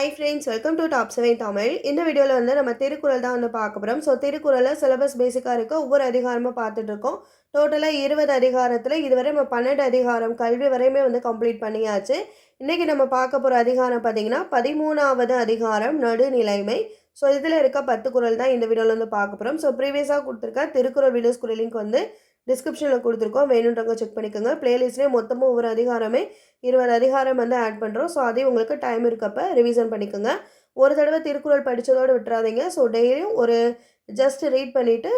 Hi friends welcome to top seven Tamil இந்த வீடியோவில் வந்து நம்ம திருக்குறள் தான் வந்து பார்க்க போகிறோம் ஸோ திருக்குறளில் சிலபஸ் பேசிக்காக இருக்க. ஒவ்வொரு அதிகாரமும் பார்த்துட்ருக்கோம் டோட்டலாக இருபது அதிகாரத்தில் இதுவரை நம்ம பன்னெண்டு அதிகாரம் கல்வி வரையுமே வந்து கம்ப்ளீட் பண்ணியாச்சு. இன்றைக்கி நம்ம பார்க்க போகிற அதிகாரம் பார்த்தீங்கன்னா பதிமூணாவது அதிகாரம் நடுநிலைமை. ஸோ இதில் இருக்க பத்து குறள் தான் இந்த வீடியோவில் வந்து பார்க்க போகிறோம் ஸோ ப்ரீவியஸாக கொடுத்துருக்க திருக்குறள் வீடியோஸ் குரலிங்க் வந்து டிஸ்கிரிப்ஷனில் கொடுத்துருக்கோம். வேணுன்றவங்க செக் பண்ணிக்கோங்க. ப்ளேலிஸ்ட்லேயே மொத்தமாக ஒவ்வொரு அதிகாரமே இருபது அதிகாரம் வந்து ஆட் பண்ணுறோம் ஸோ அதையும் உங்களுக்கு டைம் இருக்கப்போ ரிவிசன் பண்ணிக்கோங்க. ஒரு தடவை திருக்குறள் படித்ததோடு விட்டுறாதீங்க. ஸோ டெய்லியும் ஒரு ஜஸ்ட் ரீட் பண்ணிவிட்டு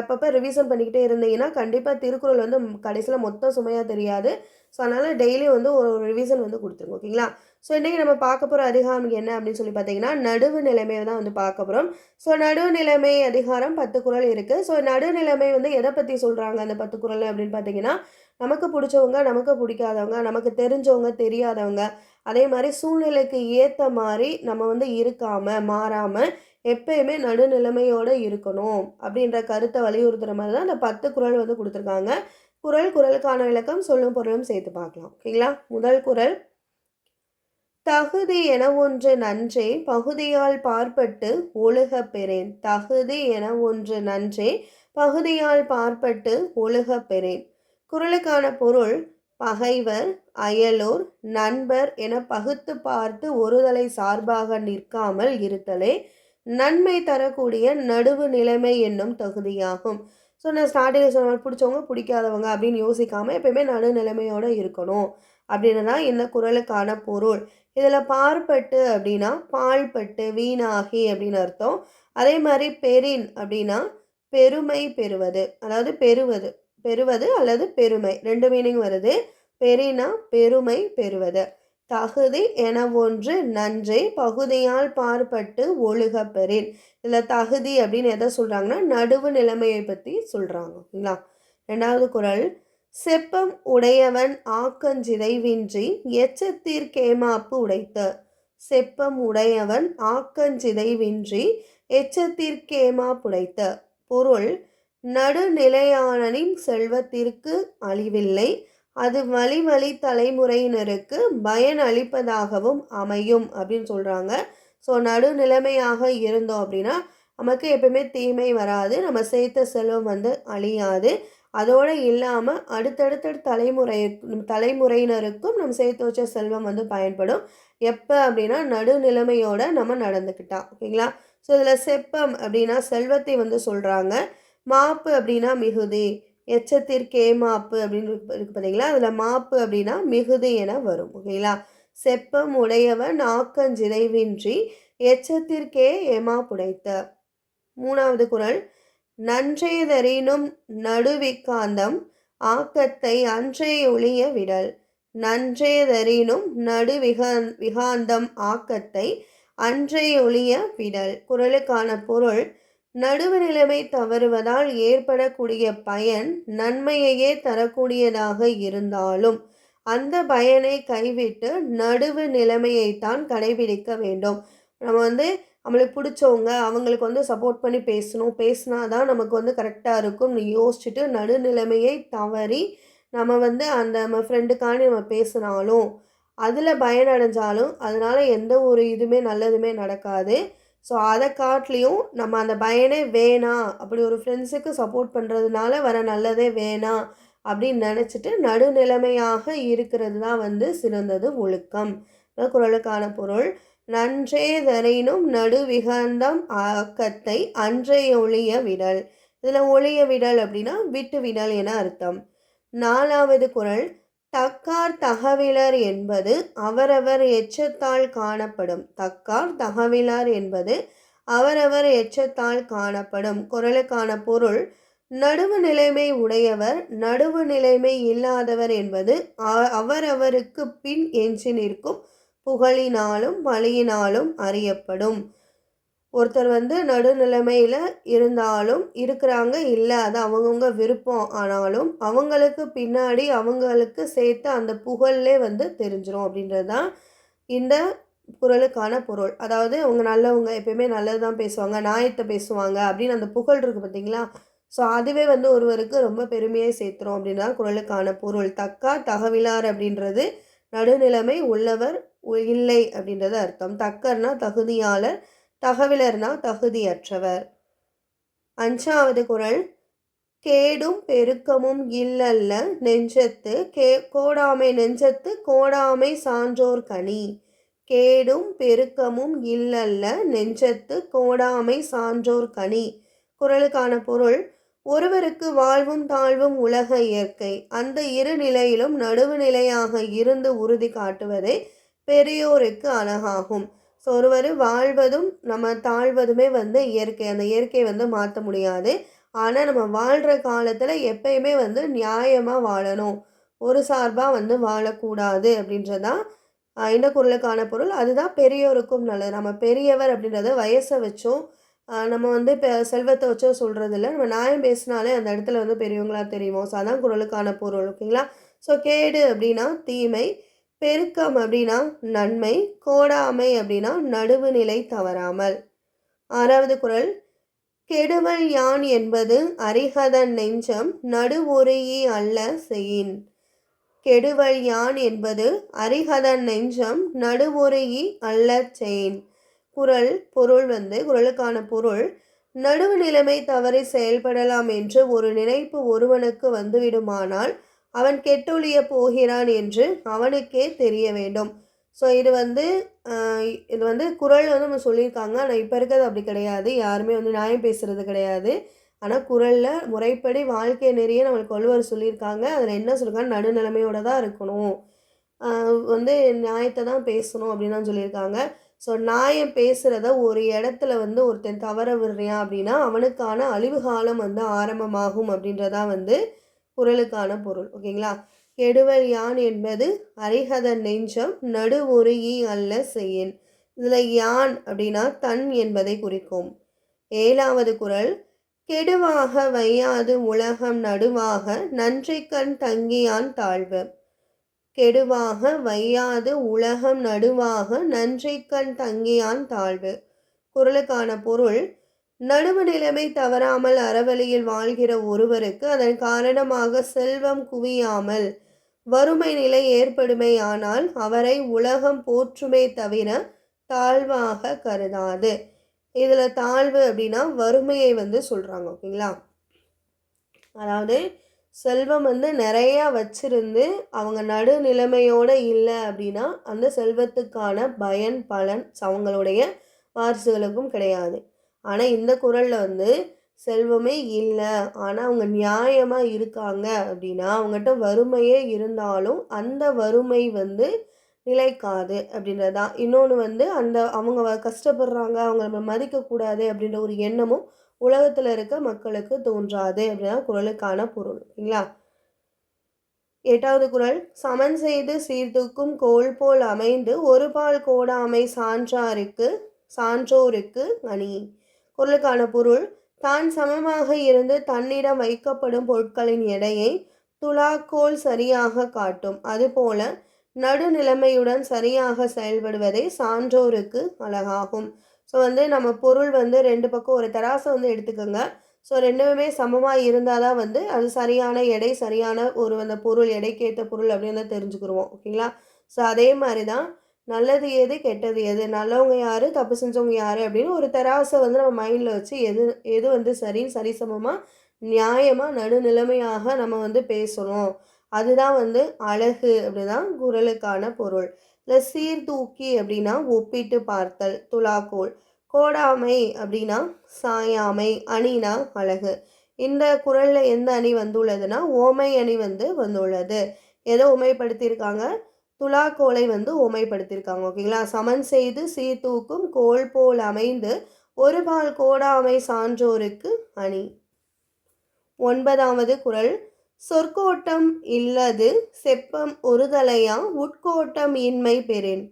அப்பப்போ ரிவிசன் பண்ணிக்கிட்டே இருந்தீங்கன்னா கண்டிப்பாக திருக்குறள் வந்து கடைசியில் மொத்தம் சுமையாக தெரியாது. ஸோ அதனால் டெய்லியும் வந்து ஒரு ரிவிசன் வந்து கொடுத்துருங்க. ஓகேங்களா ஸோ இன்றைக்கி நம்ம பார்க்க போகிற அதிகாரம் என்ன அப்படின்னு சொல்லி பார்த்தீங்கன்னா நடுவு நிலைமையை தான் வந்து பார்க்க போகிறோம் ஸோ நடுவு நிலைமை அதிகாரம் பத்து குறள் இருக்குது ஸோ நடுவு நிலைமை வந்து எதை பற்றி சொல்கிறாங்க அந்த பத்து குறள் அப்படின்னு பார்த்தீங்கன்னா நமக்கு பிடிச்சவங்க நமக்கு பிடிக்காதவங்க நமக்கு தெரிஞ்சவங்க தெரியாதவங்க அதே மாதிரி சூழ்நிலைக்கு ஏற்ற மாதிரி நம்ம வந்து இருக்காமல் மாறாமல் எப்பயுமே நடுநிலைமையோடு இருக்கணும் அப்படின்ற கருத்தை வலியுறுத்துகிற மாதிரி தான் அந்த பத்து குறள் வந்து கொடுத்துருக்காங்க. குறள் குரலுக்கான விளக்கம் சொல்லும் பொருளும் சேர்த்து பார்க்கலாம். ஓகேங்களா? முதல் குரல் தகுதி என ஒன்று நன்றே பகுதியால் பார்ப்பட்டு ஒழுக பெறேன். தகுதி என ஒன்று நன்றே பகுதியால் பார்ப்பட்டு ஒழுக பெறேன். குரலுக்கான பொருள் பகைவர் அயலோர் நண்பர் என பகுத்து பார்த்து ஒருதலை சார்பாக நிற்காமல் இருத்தலே நன்மை தரக்கூடிய நடுவு நிலைமை என்னும் தகுதியாகும். ஸோ நான் ஸ்டார்டிங்கில் சொன்ன பிடிச்சவங்க பிடிக்காதவங்க அப்படின்னு யோசிக்காமல் எப்பயுமே நடுநிலைமையோடு இருக்கணும். அப்படின்னு தான் இந்த குரலுக்கான பொருள். இதில் பார்ப்பட்டு அப்படின்னா பால்பட்டு வீணாகி அப்படின்னு அர்த்தம். அதே மாதிரி பெரின் அப்படின்னா பெருமை பெறுவது. அதாவது பெறுவது. பெறுவது அல்லது பெருமை. ரெண்டு மீனிங் வருது. பெரினா பெருமை பெறுவது. தகுதி என ஒன்று நன்றே பகுதியால் பார்ப்பட்டு ஒழுக பெறின். இதில் தகுதி அப்படின்னு எதை சொல்கிறாங்கன்னா நடுவு நிலைமையை பற்றி சொல்கிறாங்க ஓகேங்களா ரெண்டாவது குரல் செப்பம் உடையவன் ஆக்கஞ்சிதைவின்றி எச்சத்திற்கேமாப்பு உடைத்த. செப்பம் உடையவன் ஆக்கஞ்சிதைவின்றி எச்சத்திற்கேமாப்புடைத்த பொருள் நடுநிலையானனின் செல்வத்திற்கு அழிவில்லை. அது வழி வழி தலைமுறையினருக்கு பயன் அளிப்பதாகவும் அமையும் அப்படின்னு சொல்கிறாங்க ஸோ நடுநிலைமையாக இருந்தோம் அப்படின்னா நமக்கு எப்பவுமே தீமை வராது. நம்ம சேர்த்த செல்வம் வந்து அழியாது. அதோடு இல்லாமல் அடுத்தடுத்த தலைமுறை தலைமுறையினருக்கும் நம்ம சேர்த்து வச்ச செல்வம் வந்து பயன்படும். எப்போ அப்படின்னா நடுநிலைமையோடு நம்ம நடந்துக்கிட்டா ஓகேங்களா? ஸோ இதில் செப்பம் அப்படின்னா செல்வத்தை வந்து சொல்கிறாங்க மாப்பு அப்படின்னா மிகுதி எச்சத்திற்கே மாப்பு அப்படின்னு இருக்கு பார்த்தீங்களா அதில் மாப்பு அப்படின்னா மிகுதி என வரும் ஓகேங்களா? செப்பம் உடையவன் ஆக்கஞ்சிதைவின்றி எச்சத்திற்கே ஏமா புடைத்த மூணாவது குரல் நன்றையதறினும் நடுவிக்காந்தம் ஆக்கத்தை அன்றைய ஒளிய விடல். நன்றையதறினும் நடுவிக விகாந்தம் ஆக்கத்தை அன்றைய ஒளிய விடல். குரலுக்கான பொருள் நடுவு நிலைமை தவறுவதால் ஏற்படக்கூடிய பயன் நன்மையையே தரக்கூடியதாக இருந்தாலும் அந்த பயனை கைவிட்டு நடுவு நிலைமையைத்தான் கடைபிடிக்க வேண்டும். நம்ம வந்து நம்மளுக்கு பிடிச்சவங்க அவங்களுக்கு வந்து சப்போர்ட் பண்ணி பேசணும். பேசினா தான் நமக்கு வந்து கரெக்டாக இருக்கும். யோசிச்சுட்டு நடுநிலைமையை தவறி நம்ம வந்து அந்த நம்ம ஃப்ரெண்டுக்காண்டி நம்ம பேசினாலும் அதில் பயனடைஞ்சாலும் அதனால் எந்த ஒரு இதுவுமே நல்லதுமே நடக்காது. ஸோ அதை காட்டிலையும் நம்ம அந்த பயனே வேணாம் அப்படி ஒரு ஃப்ரெண்ட்ஸுக்கு சப்போர்ட் பண்ணுறதுனால வர நல்லதே வேணாம் அப்படின்னு நினச்சிட்டு நடுநிலைமையாக இருக்கிறது தான் வந்து சிறந்தது ஒழுக்கம். குரலுக்கான பொருள். நன்றே நடுவிகந்தம் ஆக்கத்தை அன்றைய ஒளிய விடல். இதில் ஒளிய விடல் அப்படின்னா விட்டு விடல் என அர்த்தம். நாலாவது குரல் தக்கார் தகவிலர் என்பது அவரவர் எச்சத்தால் காணப்படும். தக்கார் தகவிலர் என்பது அவரவர் எச்சத்தால் காணப்படும். குரலுக்கான பொருள் நடுவு நிலைமை உடையவர் நடுவு நிலைமை இல்லாதவர் என்பது அவரவருக்கு பின் எஞ்சி நிற்கும் புகழினாலும் வழியினாலும் அறியப்படும். ஒருத்தர் வந்து நடுநிலைமையில் இருந்தாலும் இருக்கிறாங்க இல்லை அது அவங்கவுங்க விருப்பம். ஆனாலும் அவங்களுக்கு பின்னாடி அவங்களுக்கு சேர்த்து அந்த புகழ்லே வந்து தெரிஞ்சிடும் அப்படின்றது தான் இந்த குரலுக்கான பொருள். அதாவது அவங்க நல்லவங்க எப்பயுமே நல்லது தான் பேசுவாங்க நியாயத்தை பேசுவாங்க அப்படின்னு அந்த புகழ் இருக்குது பார்த்தீங்களா ஸோ அதுவே வந்து ஒருவருக்கு ரொம்ப பெருமையை சேர்த்துரும் அப்படின்னா குரலுக்கான பொருள். தக்கா தகவிலார் அப்படின்றது நடுநிலைமை உள்ளவர் இல்லை அப்படின்றது அர்த்தம். தக்கர்னா தகுதியாளர் தகவலர்னா தகுதியற்றவர். அஞ்சாவது குறள் கேடும் பெருக்கமும் இல்லல்ல நெஞ்சத்து கே கோடாமை நெஞ்சத்து கோடாமை சான்றோர் கனி. கேடும் பெருக்கமும் இல்லல்ல நெஞ்சத்து கோடாமை சான்றோர் கனி. குறளுக்கான பொருள் ஒருவருக்கு வாழ்வும் தாழ்வும் உலக இயற்கை. அந்த இரு நிலையிலும் நடுவு நிலையாக இருந்து உறுதி காட்டுவதே பெரியோருக்கு அழகாகும். ஸோ ஒருவர் வாழ்வதும் நம்ம தாழ்வதுமே வந்து இயற்கை. அந்த இயற்கையை வந்து மாற்ற முடியாது. ஆனால் நம்ம வாழ்கிற காலத்தில் எப்பயுமே வந்து நியாயமாக வாழணும். ஒரு சார்பாக வந்து வாழக்கூடாது அப்படின்றதான் இந்த குரலுக்கான பொருள். அதுதான் பெரியோருக்கும் நல்லது. நம்ம பெரியவர் அப்படின்றத வயசை வச்சோம் நம்ம வந்து இப்போ செல்வத்தை வச்சோ சொல்கிறது இல்லை நம்ம நியாயம் பேசினாலே அந்த இடத்துல வந்து பெரியவங்களாக தெரியுமோ ஸோ அதான் குரலுக்கான பொருள். ஓகேங்களா? ஸோ கேடு அப்படின்னா தீமை. பெருக்கம் அப்படின்னா நன்மை கோடாமை அப்படின்னா நடுவுநிலை தவறாமல். ஆறாவது குரல் கெடுவல் யான் என்பது அரிகதன் நெஞ்சம் நடுவொருயி அல்ல செயின் கெடுவல் யான் என்பது அரிகதன் நெஞ்சம் நடுவொருயி அல்ல செயின் குறள் பொருள் வந்து குரலுக்கான பொருள் நடுவு நிலைமை தவறி செயல்படலாம் என்று ஒரு நினைப்பு ஒருவனுக்கு வந்துவிடுமானால் அவன் கெட்டொழிய போகிறான் என்று அவனுக்கே தெரிய வேண்டும். ஸோ இது வந்து இது வந்து குறள் வந்து நம்ம சொல்லியிருக்காங்க. ஆனால் இப்போ இருக்கிறது அப்படி கிடையாது. யாருமே வந்து நியாயம் பேசுகிறது கிடையாது. ஆனால் குறளில் முறைப்படி வாழ்க்கை நெறிய நம்மளுக்கு வள்ளுவர் சொல்லியிருக்காங்க. அதில் என்ன சொல்லியிருக்காங்க நடுநிலைமையோட தான் இருக்கணும். வந்து நியாயத்தை தான் பேசணும் அப்படின்னு தான் சொல்லியிருக்காங்க. ஸோ நியாயம் பேசுகிறத ஒரு இடத்துல வந்து ஒருத்தன் தவற விடுறியான் அப்படின்னா அவனுக்கான அழிவு காலம் வந்து ஆரம்பமாகும் அப்படின்றதான் வந்து குரலுக்கான பொருள். ஓகேங்களா? கெடுவல் யான் என்பது அரிஹதன் நெஞ்சம் நடுவுருகி அல்ல செய்யின். இதில் யான் அப்படின்னா தன் என்பதை குறிக்கும். ஏழாவது குறள் கெடுவாக வையாது உலகம் நடுவாக நன்றிக்கண் தங்கியான் தாழ்வு. கெடுவாக வையாது உலகம் நடுவாக நன்றிக்கண் தங்கியான் தாழ்வு. குறளுக்கான பொருள் நடுவு நிலைமை தவறாமல் அறவழியில் வாழ்கிற ஒருவருக்கு அதன் காரணமாக செல்வம் குவியாமல் வறுமை நிலை ஏற்படுமேயானால் அவரை உலகம் போற்றுமே தவிர தாழ்வாக கருதாது. இதில் தாழ்வு அப்படின்னா வறுமையை வந்து சொல்கிறாங்க ஓகேங்களா? அதாவது செல்வம் வந்து நிறையா வச்சிருந்து அவங்க நடுநிலைமையோடு இல்லை அப்படின்னா அந்த செல்வத்துக்கான பயன் பலன் அவங்களுடைய வாரிசுகளுக்கும் கிடையாது. ஆனால் இந்த குறளில் வந்து செல்வமே இல்லை. ஆனால் அவங்க நியாயமாக இருக்காங்க. அப்படின்னா அவங்ககிட்ட வறுமையே இருந்தாலும் அந்த வறுமை வந்து நிலைக்காது அப்படின்றது தான் இன்னொன்று வந்து அந்த அவங்க கஷ்டப்படுறாங்க அவங்க நம்ம மதிக்கக்கூடாது அப்படின்ற ஒரு எண்ணமும் உலகத்தில் இருக்க மக்களுக்கு தோன்றாது அப்படின்னா குரலுக்கான பொருள் ஓகேங்களா எட்டாவது குறள் சமன் செய்து சீர்தூக்கும் கோல் போல் அமைந்து ஒரு பால் கோடாமை சான்றாருக்கு சான்றோருக்கு அணி. பொருளுக்கான பொருள். தான் சமமாக இருந்து தன்னிடம் வைக்கப்படும் பொருட்களின் எடையை துலாக்கோல் சரியாக காட்டும். அதுபோல நடுநிலைமையுடன் சரியாக செயல்படுவதே சான்றோருக்கு அழகாகும். ஸோ வந்து நம்ம பொருள் வந்து ரெண்டு பக்கம் ஒரு தராசை வந்து எடுத்துக்கோங்க. ஸோ ரெண்டுமே சமமாக இருந்தால் தான் வந்து அது சரியான எடை சரியான ஒரு அந்த பொருள் எடைக்கேற்ற பொருள் அப்படின்னு தான் தெரிஞ்சுக்கிருவோம். ஓகேங்களா? ஸோ அதே மாதிரி தான் நல்லது எது கெட்டது எது நல்லவங்க யார்? தப்பு செஞ்சவங்க யார்? அப்படின்னு ஒரு தராசை வந்து நம்ம மைண்டில் வச்சு எது எது வந்து சரின்னு சரிசமமாக நியாயமாக நடுநிலைமையாக நம்ம வந்து பேசணும். அதுதான் வந்து அழகு அப்படிதான் குரலுக்கான பொருள். இல்லை சீர்தூக்கி அப்படின்னா ஒப்பிட்டு பார்த்தல் துலாக்கோல். கோடாமை அப்படின்னா சாயாமை அணினா அழகு. இந்த குறளில் எந்த அணி வந்துள்ளதுன்னா ஓமை அணி வந்து வந்துள்ளது. எதை உமைப்படுத்தியிருக்காங்க துலாக்கோலை வந்து உமைப்படுத்தியிருக்காங்க ஓகேங்களா? சமன் செய்து சீர்தூக்கும் கோல் போல் அமைந்து ஒரு பால் கோடாமை சான்றோருக்கு அணி. ஒன்பதாவது குறள் சொற்கோட்டம் இல்லது செப்பம் ஒருதலையா உட்கோட்டம் இன்மை பெறேன்.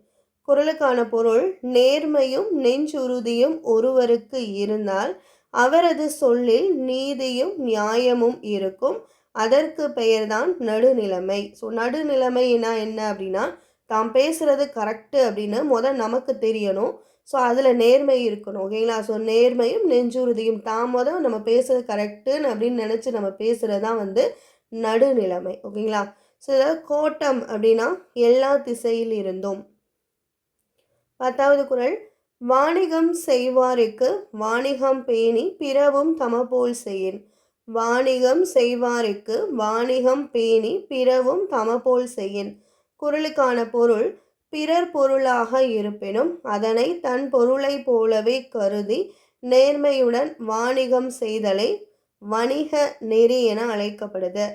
குரலுக்கான பொருள். நேர்மையும் நெஞ்சுறுதியும் ஒருவருக்கு இருந்தால் அவரது சொல்லில் நீதியும் நியாயமும் இருக்கும். அதற்கு பெயர்தான் நடுநிலைமை. ஸோ நடுநிலைமைனா என்ன அப்படின்னா தாம் பேசுகிறது கரெக்டு அப்படின்னு முதல் நமக்கு தெரியணும். ஸோ அதில் நேர்மை இருக்கணும் ஓகேங்களா ஸோ நேர்மையும் நெஞ்சுறுதியும். தாம் முதல் நம்ம பேசுறது கரெக்டுன்னு அப்படின்னு நினச்சி நம்ம பேசுகிறது தான் வந்து நடுநிலைமை ஓகேங்களா ஸோ இதாவது கோட்டம் அப்படின்னா எல்லா திசையில் இருந்தும் பத்தாவது குரல் வாணிகம் செய்வாருக்கு வாணிகம் பேணி பிறவும் தமபோல் செய்யின். வாணிகம் செய்வாருக்கு வாணிகம் பேணி பிறவும் தமபோல் செய்யின். குரலுக்கான பொருள் பிறர் பொருளாக இருப்பினும் அதனை தன் பொருளை போலவே கருதி நேர்மையுடன் வாணிகம் செய்தலை வணிக நெறி என அழைக்கப்படுது.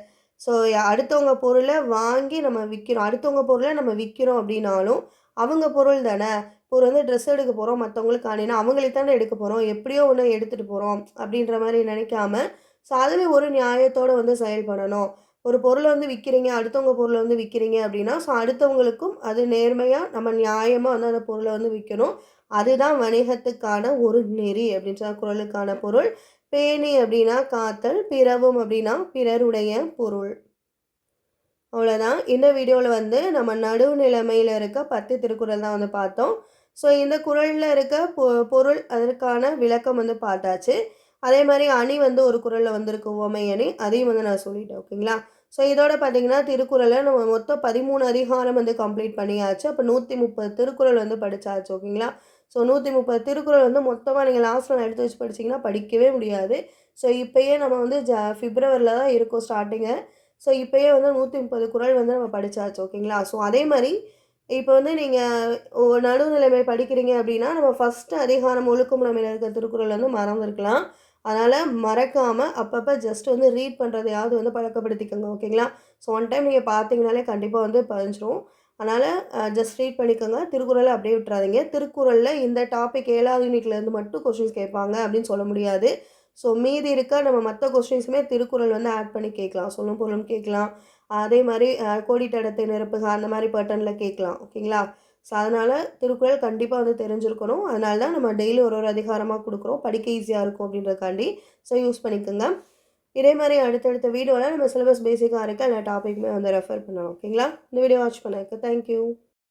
ஸோ அடுத்தவங்க பொருளை வாங்கி நம்ம விற்கிறோம் அடுத்தவங்க பொருளை நம்ம விற்கிறோம் அப்படின்னாலும் அவங்க பொருள் தானே. இப்போ வந்து ட்ரெஸ் எடுக்க போகிறோம் மற்றவங்களுக்கு ஆனால் அவங்களுக்கு தானே எடுக்க போகிறோம் எப்படியோ ஒன்று எடுத்துகிட்டு போகிறோம் அப்படின்ற மாதிரி நினைக்காம ஸோ அதில் ஒரு நியாயத்தோடு வந்து செயல்படணும். ஒரு பொருளை வந்து விற்கிறீங்க அடுத்தவங்க பொருளை வந்து விற்கிறீங்க அப்படின்னா ஸோ அடுத்தவங்களுக்கும் அது நேர்மையாக நம்ம நியாயமாக வந்து அந்த பொருளை வந்து விற்கணும் அதுதான் வணிகத்துக்கான ஒரு நெறி அப்படின்னு அப்படின்ற குரலுக்கான பொருள். பேணி அப்படின்னா காத்தல் பிறவும் அப்படின்னா பிறருடைய பொருள். அவ்வளோதான் இந்த வீடியோவில் வந்து நம்ம நடுவு நிலைமையில் இருக்க பத்து திருக்குறள் தான் வந்து பார்த்தோம். ஸோ இந்த குரலில் இருக்க பொ பொருள் அதற்கான விளக்கம் வந்து பார்த்தாச்சு. அதே மாதிரி அணி வந்து ஒரு குரலில் வந்திருக்கு உவமை அணி. அதையும் வந்து நான் சொல்லிட்டேன் ஓகேங்களா? ஸோ இதோட பார்த்தீங்கன்னா திருக்குறளை நம்ம மொத்தம் பதிமூணு அதிகாரம் வந்து கம்ப்ளீட் பண்ணியாச்சு. அப்போ நூற்றி முப்பது திருக்குறள் வந்து படித்தாச்சு ஓகேங்களா? ஸோ நூற்றி முப்பது திருக்குறள் வந்து மொத்தமாக நீங்கள் லாஸ்ட்டில் எடுத்து வச்சு படிச்சிங்கன்னா படிக்கவே முடியாது. ஸோ இப்போயே நம்ம வந்து ஜ ஃபிப்ரவரியில் தான் இருக்கும் ஸ்டார்டிங்கு ஸோ இப்போயே வந்து நூற்றி முப்பது குரல் வந்து நம்ம படித்தாச்சு ஓகேங்களா? ஸோ அதே மாதிரி இப்போ வந்து நீங்கள் நடுநிலைமை படிக்கிறீங்க அப்படின்னா நம்ம ஃபஸ்ட்டு அதிகாரம் ஒழுக்கும்லமையில் இருக்கிற திருக்குறள் வந்து மறந்துருக்கலாம். அதனால் மறக்காமல் அப்பப்போ ஜஸ்ட் வந்து ரீட் பண்ணுறதையாவது வந்து பழக்கப்படுத்திக்கோங்க ஓகேங்களா ஸோ ஒன் டைம் நீங்கள் பார்த்தீங்கனாலே கண்டிப்பாக வந்து பதிஞ்சிரும். அதனால் ஜஸ்ட் ரீட் பண்ணிக்கோங்க. திருக்குறளை அப்படியே விட்டுறாதீங்க. திருக்குறளில் இந்த டாபிக் ஏழாவது யூனிட்லேருந்து மட்டும் கொஷின்ஸ் கேட்பாங்க அப்படின்னு சொல்ல முடியாது. ஸோ மீதி இருக்க நம்ம மற்ற கொஸ்டின்ஸுமே திருக்குறள் வந்து ஆட் பண்ணி கேட்கலாம். சொல்லும் பொருளும் கேட்கலாம். அதே மாதிரி கோடிட்டடத்தை நிரப்புக அந்த மாதிரி பட்டனில் கேட்கலாம் ஓகேங்களா ஸோ அதனால் திருக்குறள் கண்டிப்பாக வந்து தெரிஞ்சிருக்கணும். அதனால தான் நம்ம டெய்லி ஒரு ஒரு அதிகாரமாக கொடுக்குறோம். படிக்க ஈஸியாக இருக்கும் அப்படின்றதுக்காண்டி. ஸோ யூஸ் பண்ணிக்கோங்க. இதே மாதிரி அடுத்தடுத்த வீடியோவில் நம்ம சிலபஸ் பேசிக்காக இருக்க எல்லா டாப்பிக்குமே வந்து ரெஃபர் பண்ணலாம். ஓகேங்களா இந்த வீடியோ வாட்ச் பண்ணதுக்கு தேங்க்யூ